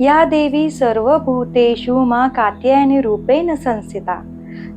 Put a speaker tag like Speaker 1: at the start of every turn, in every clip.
Speaker 1: या देवी सर्वभूतेषु मा कात्यायनी रूपेण संस्थिता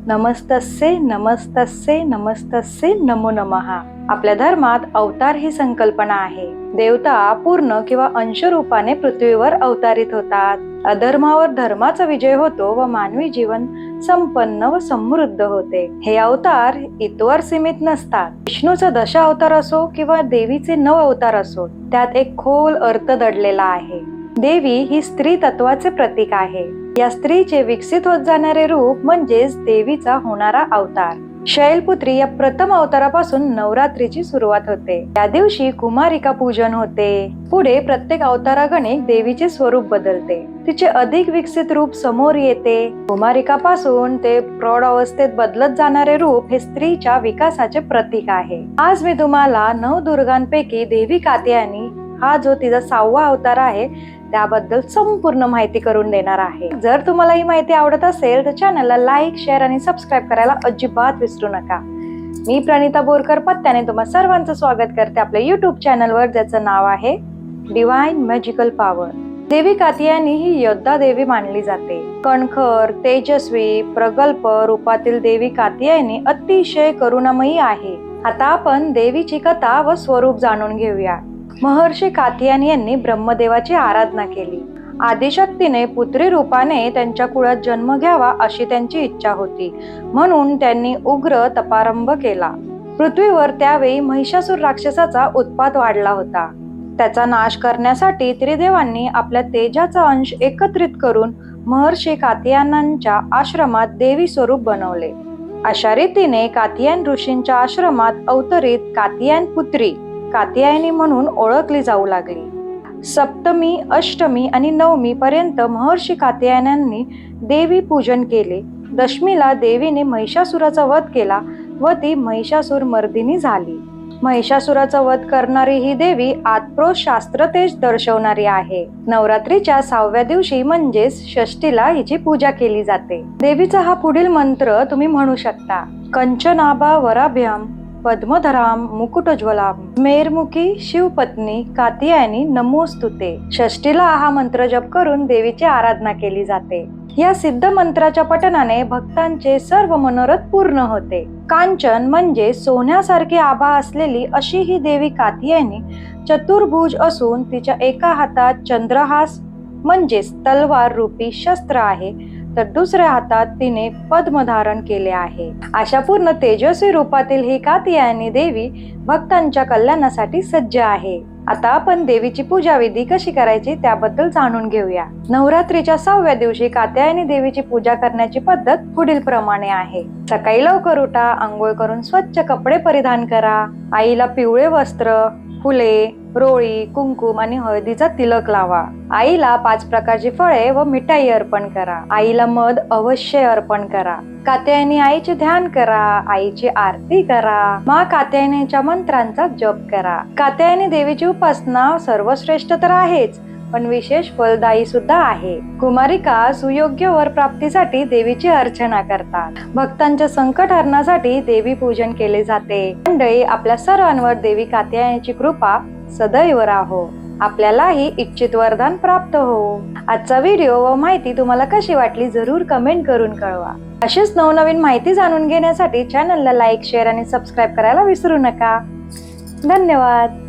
Speaker 1: नमस्तस्ये नमस्तस्ये नमस्तस्ये नमो नमहा आपल्या धर्मात अवतार ही संकल्पना आहे. देवता पूर्ण किंवा अंश रूपाने पृथ्वीवर अवतारित होतात. अधर्मावर धर्माचा विजय होतो व मानवी जीवन संपन्न व समृद्ध होते. हे अवतार इतवर सीमित नसतात. विष्णूचा दशा अवतार असो किंवा देवीचे नव अवतार असो त्यात एक खोल अर्थ दडलेला आहे. देवी ही स्त्री तत्वाचे प्रतीक आहे. या स्त्रीचे विकसित होत जाणारे रूप म्हणजेच देवीचा होणारा अवतार. शैलपुत्री या प्रथम अवतारापासून नवरात्रीची सुरुवात होते. त्या दिवशी कुमारिका पूजन होते. पुढे प्रत्येक अवतारागणिक देवीचे स्वरूप बदलते. तिचे अधिक विकसित रूप समोर येते. कुमारिकापासून ते प्रौढ अवस्थेत बदलत जाणारे रूप हे स्त्रीच्या विकासाचे प्रतीक आहे. आज मी तुम्हाला नऊ दुर्गांपैकी देवी कात्यायनी हा जो तिचा सहावा अवतार आहे त्याबद्दल संपूर्ण माहिती करून देणार आहे. जर तुम्हाला ही माहिती आवडत असेल तर चॅनलला लाईक शेअर आणि सबस्क्राईब करायला अजिबात विसरू नका. मी प्रणिता बोरकर पत्त्याने तुम्हा सर्वांचं स्वागत करते आपल्या युट्यूब चॅनलवर ज्याचं नाव आहे डिवाइन मॅजिकल पॉवर देवी कातियानी ही योद्धा देवी मानली जाते. कणखर तेजस्वी प्रगल्भ रूपातील देवी कातियानी अतिशय करुणामयी आहे. आता आपण देवीची कथा व स्वरूप जाणून घेऊया. महर्षी काथियान यांनी ब्रह्मदेवाची आराधना केली. आदिशक्तीने पुत्री रूपाने त्यांच्या कुळात जन्म घ्यावा अशी त्यांची इच्छा होती. म्हणून त्यांनी उग्र तपारंभ केला. पृथ्वीवर त्यावेळी महिषासूर राक्षसाचा उत्पात वाढला होता. त्याचा नाश करण्यासाठी त्रिदेवांनी आपल्या तेजाचा अंश एकत्रित करून महर्षी काथियानांच्या आश्रमात देवी स्वरूप बनवले. अशा रीतीने काथियान ऋषींच्या आश्रमात अवतरित काथियान पुत्री कात्यायनी म्हणून ओळखली जाऊ लागली. सप्तमी अष्टमी आणि नवमी पर्यंत महर्षी कात्यायनांनी देवी पूजन केले. दशमीला देवीने महिषासुराचा वध केला व ती महिषासूर मर्दिनी झाली. महिषासुराचा वध करणारी ही देवी आत्प्रो शास्त्रतेज दर्शवणारी आहे. नवरात्रीच्या सहाव्या दिवशी म्हणजेच षष्टीला हिची पूजा केली जाते. देवीचा हा पुढील मंत्र तुम्ही म्हणू शकता. कंचनाभा वराभ्याम पद्मधराम मुकुटज्वलाम। मेरमुखी शिवपत्नी कातियानी नमोस्तुते। षष्टीला हा मंत्र जप करून देवीची आराधना केली जाते. या सिद्ध मंत्राच्या पठनाने भक्तांचे सर्व मनोरथ पूर्ण होते. कांचन म्हणजे सोन्यासारखी आभा असलेली अशी ही देवी कातियानी चतुर्भुज असून तिच्या एका हातात चंद्रहास म्हणजेच तलवार रूपी शस्त्र आहे. तर दुसऱ्या हातात तिने पद्म धारण केले आहे. अशा पूर्ण तेजस्वी रूपातील ही कात्यायनी देवी भक्तांच्या कल्याणासाठी सज्ज आहे. आता आपण देवीची पूजा विधी कशी करायची त्याबद्दल जाणून घेऊया. नवरात्रीच्या सहाव्या दिवशी कात्यायनी देवीची पूजा करण्याची पद्धत पुढील प्रमाणे आहे. सकाळी लवकर उठा आंघोळ करून स्वच्छ कपडे परिधान करा. आईला पिवळे वस्त्र फुले रोळी कुंकुम आणि हळदीचा तिलक लावा. आईला पाच प्रकारची फळे व मिठाई अर्पण करा. आईला मध अवश्य अर्पण करा. कात्यायनी आईचे ध्यान करा. आईची आरती करा. मा कात्यायनीच्या मंत्रांचा जप करा. कात्यायनी देवीची उपासना सर्वश्रेष्ठ तर आहेच. पण विशेष फलदायी सुद्धा आहे. कुमारिका सुयोग्य वर प्राप्तीसाठी देवीची अर्चना करतात. भक्तांच्या संकट हरणासाठी देवी पूजन केले जाते. मंडळी आपल्या सर्वांवर देवी कात्यायनीची कृपा सदैव राहो. आपल्यालाही इच्छित वरदान प्राप्त हो. आजचा व्हिडिओ व माहिती तुम्हाला कशी वाटली जरूर कमेंट करून कळवा. अशीच नवनवीन माहिती जाणून घेण्यासाठी चॅनलला लाईक शेअर आणि सबस्क्राईब करायला विसरू नका. धन्यवाद.